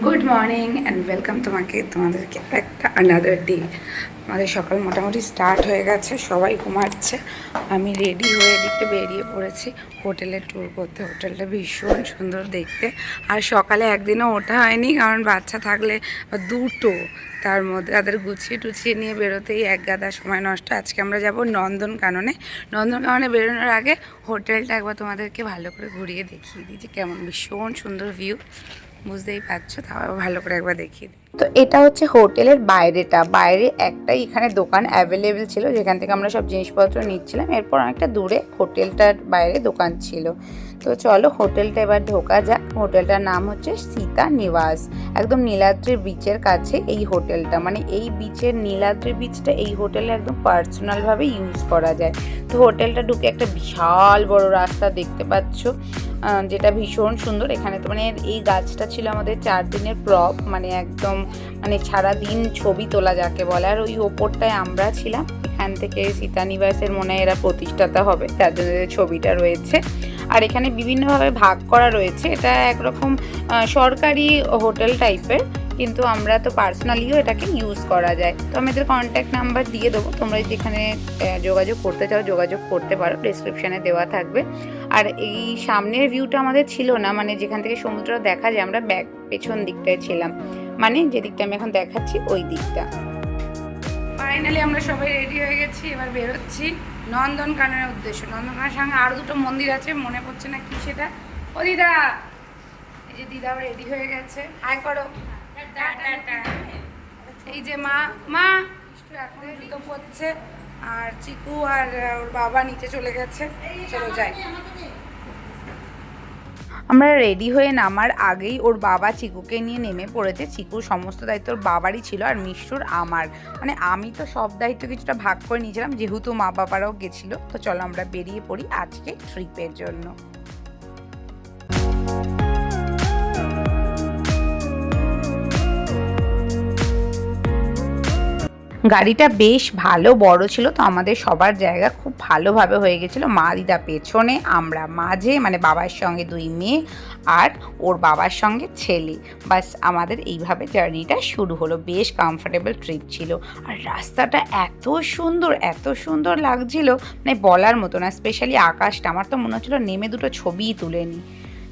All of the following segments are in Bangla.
গুড মর্নিং অ্যান্ড ওয়েলকাম তোমাকে, তোমাদেরকে একটা আনাদার ডে আমাদের সকাল মোটামুটি স্টার্ট হয়ে গেছে, সবাই ঘুমাচ্ছে। আমি রেডি হয়ে দিকে বেরিয়ে পড়েছি। হোটেলে ট্যুর করতে, হোটেলটা ভীষণ সুন্দর দেখতে। আর সকালে একদিনও ওঠা হয়নি, কারণ বাচ্চা থাকলে দুটো। তার মধ্যে তাদের গুছিয়ে টুছিয়ে নিয়ে বেরোতেই এক গাদা সময় নষ্ট। আজকে আমরা যাব নন্দনকাননে। নন্দনকাননে বেরোনোর আগে হোটেলটা একবার তোমাদেরকে ভালো করে ঘুরিয়ে দেখিয়ে দিই যে কেমন, ভীষণ সুন্দর ভিউ বুঝতেই পারছ তাও ভালো করে একবার দেখিয়ে তো এটা হচ্ছে হোটেলের বাইরেটা। বাইরে একটাই এখানে দোকান অ্যাভেলেবেল ছিল, যেখান থেকে আমরা সব জিনিসপত্র নিচ্ছিলাম। এরপর অনেকটা দূরে হোটেলটার বাইরে দোকান ছিল। তো চলো হোটেলটা এবার ঢোকা যাক। হোটেলটার নাম হচ্ছে সীতা নিবাস। একদম নীলাদ্রি বিচের কাছে এই হোটেলটা। মানে এই বিচের নীলাদ্রি বিচটা এই হোটেলে একদম পার্সোনালভাবে ইউজ করা যায়। তো হোটেলটা ঢুকে একটা বিশাল বড় রাস্তা দেখতে পাচ্ছ। যেটা ভীষণ সুন্দর। এখানে তো মানে এই গাছটা ছিল আমাদের চার দিনের প্রপ মানে একদম মানে সারা দিন ছবি তোলা যাকে বলে। আর ওই ওপরটায় আমরা ছিলাম। এখান থেকে সীতানিবাসের মনে এরা প্রতিষ্ঠাতা হবে যার জন্য ছবিটা রয়েছে। আর এখানে বিভিন্নভাবে ভাগ করা রয়েছে। এটা একরকম সরকারি হোটেল টাইপের, কিন্তু আমরা তো পার্সোনালিও এটাকে ইউজ করা যায়। তো আমি এদের কন্ট্যাক্ট নাম্বার দিয়ে দেবো। তোমরা যদি এখানে যোগাযোগ করতে চাও, যোগাযোগ করতে পারো। ডিসক্রিপশানে দেওয়া থাকবে। আর এই সামনের ভিউটা আমাদের ছিল না। মানে যেখান থেকে সমুদ্র দেখা যায়, আমরা ব্যাক পেছন দিকটায় ছিলাম। মানে যে দিকটা আমি এখন দেখাচ্ছি, ওই দিকটা। ফাইনালি আমরা সবাই রেডি হয়ে গেছি, এবার বেরোচ্ছি নন্দনকাননের উদ্দেশ্য। নন্দনকাননের সঙ্গে আরও দুটো মন্দির আছে, মনে পড়ছে না কি সেটা। ও দিদা! এই যে দিদাও রেডি হয়ে গেছে। হাই করো। এই যে মা মা! এখন জুতো পরছে, আর চিকু আর ওর বাবা নিচে চলে গেছে। চলো যাই। আমরা রেডি হয়ে নামার আগেই ওর বাবা চিকুকে নিয়ে নেমে পড়েছে। চিকুর সমস্ত দায়িত্ব ওর বাবারই ছিল আর মিষ্টুর আমার। মানে আমি তো সব দায়িত্ব কিছুটা ভাগ করে নিয়েছিলাম, যেহেতু মা বাবারাও গেছিল। তো চলো আমরা বেরিয়ে পড়ি আজকে ট্রিপের জন্য। গাড়িটা বেশ ভালো, বড় ছিল তো আমাদের সবার জায়গা খুব ভালোভাবে হয়ে গেছিল। মা দিদা পেছনে, আমরা মাঝে মানে বাবার সঙ্গে দুই মেয়ে আর ওর বাবার সঙ্গে ছেলে। বাস আমাদের এইভাবে জার্নিটা শুরু হলো। বেশ কমফোর্টেবল ট্রিপ ছিল। আর রাস্তাটা এত সুন্দর এত সুন্দর লাগছিল। মানে বলার মতো না স্পেশালি আকাশটা। আমার তো মনে হচ্ছিল নেমে দুটো ছবিই তুলে নিই।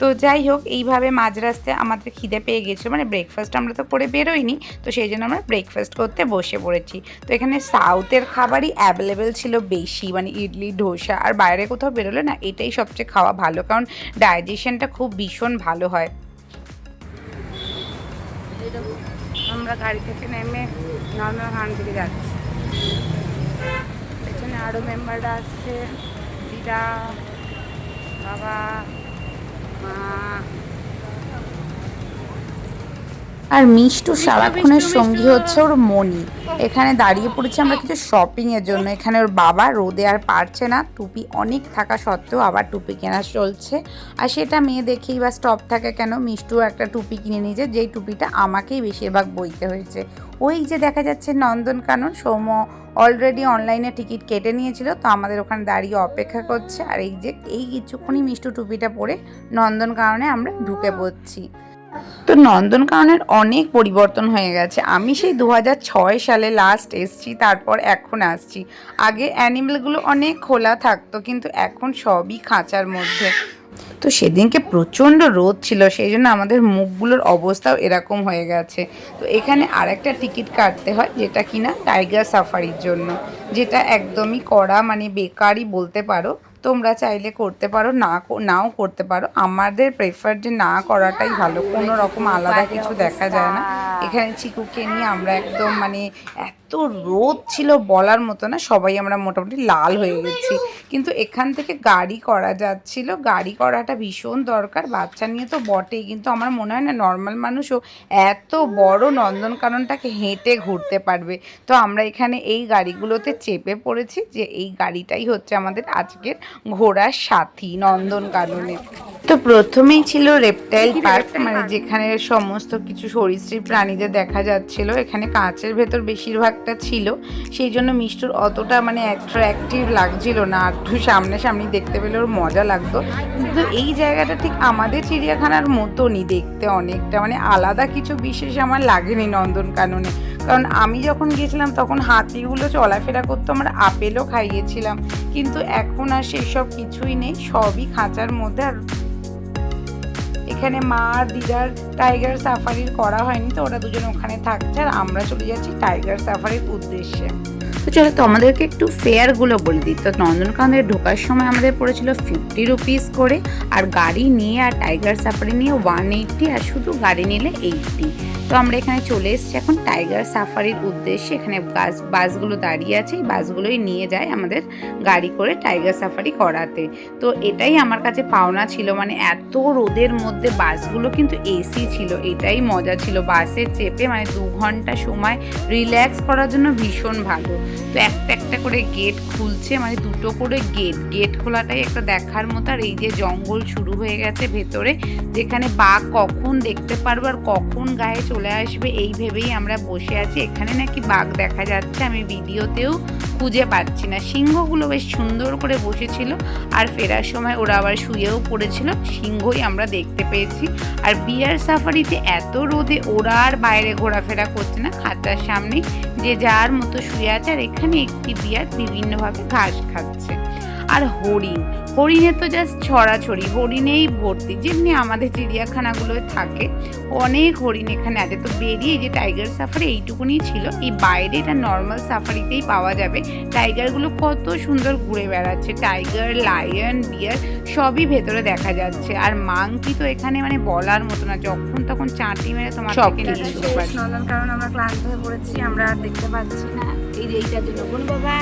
তো যাই হোক, এইভাবে মাঝ রাস্তায় আমাদের খিদে পেয়ে গেছিল। মানে ব্রেকফাস্ট আমরা তো করে বেরোইনি, তো সেই জন্য আমরা ব্রেকফাস্ট করতে বসে পড়েছি। তো এখানে সাউথের খাবারই অ্যাভেলেবেল ছিল বেশি মানে ইডলি, ধোসা, আর বাইরে কোথাও বেরোলে না, এটাই সবচেয়ে খাওয়া ভালো, কারণ ডাইজেশনটা খুব ভীষণ ভালো হয়। আমরা গাড়ি থেকে নেমে নর্মাল খান থেকে যাচ্ছি। পেছনে আরও মেম্বাররা আসছে, দিদা, বাবা মা আর মিষ্টু সারাক্ষণের সঙ্গী হচ্ছে ওর মনি এখানে দাঁড়িয়ে পড়েছি আমরা কিছু শপিং এর জন্য। এখানে ওর বাবা রোদে আর পারছে না। টুপি অনেক থাকা সত্ত্বেও আবার টুপি কেনা চলছে। আর সেটা মেয়ে দেখেই বা স্টপ থাকে কেন? মিষ্টু একটা টুপি কিনে নিয়েছে যেই টুপিটা আমাকেই বেশিরভাগ বইতে হয়েছে। ওই যে দেখা যাচ্ছে নন্দনকানন সৌম্য অলরেডি অনলাইনে টিকিট কেটে নিয়েছিল তো আমাদের ওখানে দাঁড়িয়ে অপেক্ষা করছে। আর এই যে এই কিছুক্ষণই মিষ্টু টুপিটা পরে নন্দনকাননে আমরা ঢুকে পড়ছি। তো নন্দনকাননের অনেক পরিবর্তন হয়ে গেছে। আমি সেই দু সালে লাস্ট এসছি, তারপর এখন আসছি। আগে অ্যানিমেলগুলো অনেক খোলা থাকতো, কিন্তু এখন সবই খাঁচার মধ্যে। তো সেদিনকে প্রচণ্ড রোদ ছিল, সেই জন্য আমাদের মুখগুলোর অবস্থাও এরকম হয়ে গেছে। তো এখানে আরেকটা টিকিট কাটতে হয়, যেটা কিনা টাইগার সাফারির জন্য। যেটা একদমই করা মানে বেকারই বলতে পারো। তোমরা চাইলে করতে পারো না নাও করতে পারো। আমাদের প্রেফার যে না করাটাই ভালো। কোনো রকম আলাদা কিছু দেখা যায় না। এখানে চিকুকে নিয়ে আমরা একদম মানে এত রোদ ছিল বলার মতো না সবাই আমরা মোটামুটি লাল হয়ে গেছি। কিন্তু এখান থেকে গাড়ি করা যাচ্ছিল। গাড়ি করাটা ভীষণ দরকার বাচ্চা নিয়ে তো বটেই। কিন্তু আমার মনে হয় না নর্মাল মানুষও এত বড় নন্দনকাননটাকে হেঁটে ঘুরতে পারবে। তো আমরা এখানে এই গাড়িগুলোতে চেপে পড়েছি যে এই গাড়িটাই হচ্ছে আমাদের আজকের ঘোড়ার সাথী নন্দনকাননে তো প্রথমেই ছিল রেপটাইল পার্ক মানে যেখানে সমস্ত কিছু সরীসৃপ প্রাণীদের দেখা যাচ্ছিল। এখানে কাঁচের ভেতর বেশিরভাগ একটা ছিল, সেই জন্য মিষ্টুর অতটা মানে অ্যাট্রাক্টিভ লাগছিল না। একটু সামনাসামনি দেখতে পেলে ওর মজা লাগতো। কিন্তু এই জায়গাটা ঠিক আমাদের চিড়িয়াখানার মতনই দেখতে অনেকটা। মানে আলাদা কিছু বিশেষ আমার লাগেনি নন্দনকাননে কারণ আমি যখন গেছিলাম, তখন হাতিগুলো চলাফেরা করতো, আমরা আপেলও খাইয়েছিলাম। কিন্তু এখন আর সেসব কিছুই নেই, সবই খাঁচার মধ্যে আর এখানে মা দিদার টাইগার সাফারির করা হয়নি, তো ওরা দুজন ওখানে থাকছে আর আমরা চলে যাচ্ছি টাইগার সাফারির উদ্দেশ্যে। তো চলো তোমাদেরকে একটু ফেয়ারগুলো বলে দিই। তো নন্দনকাননে ঢোকার সময় আমাদের পড়েছিল ফিফটি রুপিস করে, আর গাড়ি নিয়ে আর টাইগার সাফারি নিয়ে ওয়ান এইটটি আর শুধু গাড়ি নিলে এইটটি তো আমরা এখানে চলে এসেছি এখন টাইগার সাফারির উদ্দেশ্যে। এখানে বাস, বাসগুলো দাঁড়িয়ে আছে, এই বাসগুলোই নিয়ে যায় আমাদের গাড়ি করে টাইগার সাফারি করাতে। তো এটাই আমার কাছে পাওনা ছিল মানে এত রোদের মধ্যে বাসগুলো কিন্তু এসি ছিল, এটাই মজা ছিল। বাসে চেপে মানে দু ঘণ্টা সময় রিল্যাক্স করার জন্য ভীষণ ভালো। তো একটা একটা করে গেট খুলছে মানে দুটো করে গেট। গেট খোলাটাই একটা দেখার মতো, আর এই যে জঙ্গল শুরু হয়ে গেছে ভেতরে, যেখানে বাঘ কখন দেখতে পারব আর কখন গায়ে চলে আসবে, এই ভেবেই আমরা বসে আছি। এখানে নাকি বাঘ দেখা যাচ্ছে, আমি ভিডিওতেও খুঁজে পাচ্ছি না। সিংহগুলো বেশ সুন্দর করে বসেছিল, আর ফেরার সময় ওরা আবার শুয়েও পড়েছিল, সিংহই আমরা দেখতে পেয়েছি। আর বিয়ার সাফারিতে এত রোদে ওরা আর বাইরে ঘোরাফেরা করছে না, খাঁচার সামনে যে যার মতো শুয়ে আছে, আর এখানে একটি বিয়ার বিভিন্নভাবে ঘাস খাচ্ছে। আর হরিণ। হরিণে তো জাস্ট ছড়াছড়ি হরিণেই ভর্তি। যেমনি আমাদের চিড়িয়াখানাগুলোয় থাকে অনেক হরিণ এখানে আছে। তো বেরিয়ে যে টাইগার সাফারি এইটুকুনি ছিল এই বাইরে এটা নর্মাল সাফারিতেই পাওয়া যাবে। টাইগারগুলো কত সুন্দর ঘুরে বেড়াচ্ছে। টাইগার লায়ন বিয়ার সবই ভেতরে দেখা যাচ্ছে। আর মাংকি তো এখানে মানে বলার মতো না। যখন তখন চাঁটি মেরে তোমার সব কারণ আমরা ক্লান্ত হয়ে পড়েছি। আমরা দেখতে পাচ্ছি না। এই যে এইটার জন্য। কোন বাবা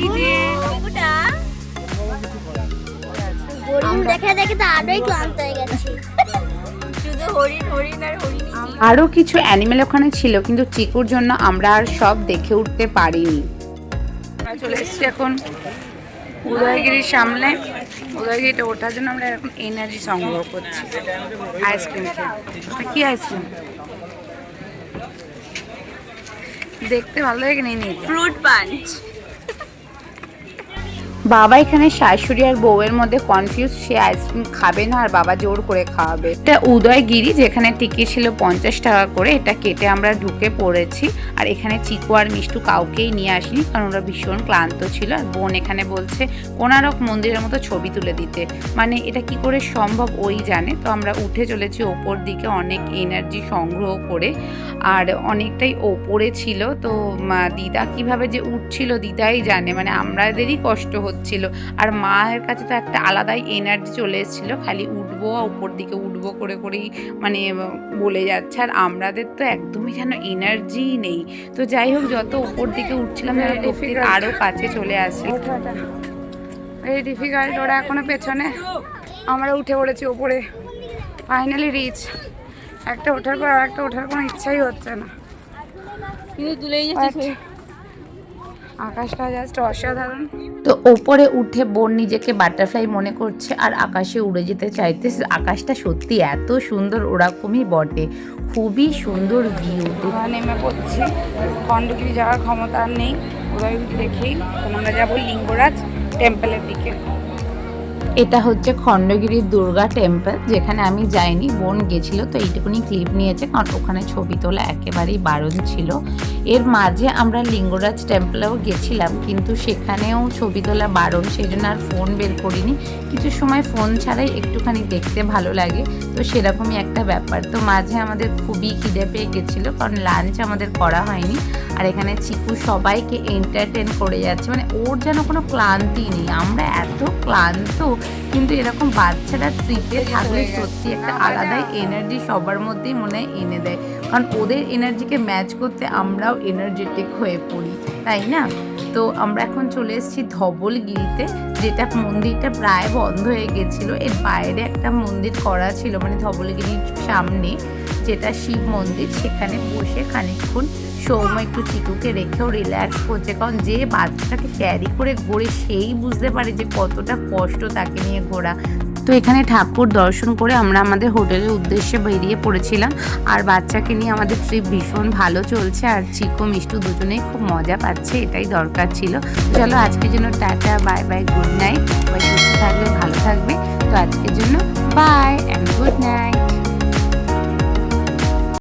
এই যে হরিণ দেখে দেখে তো আরোই ক্লান্ত হয়ে গেছি। শুধু হরিণ হরিণ আর হরিণ আরও কিছু অ্যানিমেল ওখানে ছিল কিন্তু চিকুর জন্য আমরা আর সব দেখে উঠতে পারিনি। আমরা চলে এসেছি এখন উদয়গিরির সামনে। উদয়গিরিটা ওঠার জন্য আমরা এরকম এনার্জি সংগ্রহ করছি। আইসক্রিম খেয়ে। এটা কি আইসক্রিম দেখতে ভালো লাগে নিয়ে নিই ফ্রুট পাঞ্চ বাবা এখানে শাশুড়ি আর বউয়ের মধ্যে কনফিউজ সে আইসক্রিম খাবে না আর বাবা জোর করে খাওয়াবে। এটা উদয়গিরি, যেখানে টিকিট ছিল পঞ্চাশ টাকা করে, এটা কেটে আমরা ঢুকে পড়েছি। আর এখানে চিকু আর মিষ্টু কাউকেই নিয়ে আসিনি, কারণ ওরা ভীষণ ক্লান্ত ছিল। আর বোন এখানে বলছে কোনারক মন্দিরের মতো ছবি তুলে দিতে। মানে এটা কি করে সম্ভব, ওই জানে। তো আমরা উঠে চলেছি ওপর দিকে, অনেক এনার্জি সংগ্রহ করে। আর অনেকটাই ওপরে ছিল। তো দিদা কীভাবে যে উঠছিল, দিদাই জানে। মানে আমাদেরই কষ্ট হচ্ছিল। আর মায়ের কাছে তো একটা আলাদাই এনার্জি চলে এসেছিল খালি উঠবো আর উপর দিকে উঠবো করে করেই মানে বলে যাচ্ছে। আর আমাদের তো একদমই যেন এনার্জি নেই। তো যাই হোক যত উপর দিকে উঠছিলাম যেন প্রকৃতির আরও কাছে চলে আসে। এই ডিফিকাল্ট ওরা এখনও পেছনে। আমরা উঠে পড়েছি ওপরে। ফাইনালি রিচ একটা ওঠার পর আর একটা ওঠার কোনো ইচ্ছাই হচ্ছে না। কিন্তু তুলেই But আকাশটা জাস্ট অসাধারণ। তো ওপরে উঠে বোন নিজেকে বাটারফ্লাই মনে করছে আর আকাশে উড়ে যেতে চাইতে আকাশটা সত্যি এত সুন্দর ওরকমই বটে। খুবই সুন্দর ভিউ নেমে পড়ছি। খণ্ডগিরি যাওয়ার ক্ষমতা আর নেই। উদয়গিরি দেখেই তোমরা আমরা যাব লিঙ্গরাজ টেম্পলের দিকে। এটা হচ্ছে খণ্ডগিরির দুর্গা টেম্পল যেখানে আমি যাইনি, বোন গেছিল, তো এইটুকুনি ক্লিপ নিয়েছে, কারণ ওখানে ছবি তোলা একেবারেই বারণ ছিল। এর মাঝে আমরা লিঙ্গরাজ টেম্পলেও গেছিলাম, কিন্তু সেখানেও ছবি তোলা বারণ সেই জন্য আর ফোন বের করিনি। কিছু সময় ফোন ছাড়াই একটুখানি দেখতে ভালো লাগে। তো সেরকমই একটা ব্যাপার। তো মাঝে আমাদের খুবই খিদে পেয়ে গেছিল কারণ লাঞ্চ আমাদের করা হয়নি। আর এখানে চিকু সবাইকে এন্টারটেন করে যাচ্ছে। মানে ওর যেন কোনো ক্লান্তি নেই। আমরা এত ক্লান্ত কিন্তু এরকম বাচ্চারা ট্রিপে থাকলে সত্যি একটা আলাদাই এনার্জি সবার মধ্যেই মনে হয় এনে দেয়। কারণ ওদের এনার্জিকে ম্যাচ করতে আমরাও এনার্জেটিক হয়ে পড়ি তাই না? তো আমরা এখন চলে এসেছি ধবলগিরিতে। যেটা মন্দিরটা প্রায় বন্ধ হয়ে গেছিল, এর বাইরে একটা মন্দির করা ছিল মানে ধবলগিরির সামনে, যেটা শিব মন্দির। সেখানে বসে খানিক্ষণ সৌম্য একটু চিটুকে রেখেও রিল্যাক্স করছে, কারণ যে বাচ্চাটাকে ক্যারি করে ঘোরে, সেই বুঝতে পারে যে কতটা কষ্ট তাকে নিয়ে ঘোরা। তো এখানে ঠাকুর দর্শন করে আমরা আমাদের হোটেলের উদ্দেশ্যে বেরিয়ে পড়েছিলাম। আর বাচ্চাকে নিয়ে আমাদের ট্রিপ ভীষণ ভালো চলছে। আর চিকো, মিষ্টু দুজনেই খুব মজা পাচ্ছে, এটাই দরকার ছিল। চলো আজকের জন্য ta-ta bye bye good night সুস্থ থাকবে ভালো থাকবে তো আজকের জন্য বাই অ্যান্ড গুড নাইট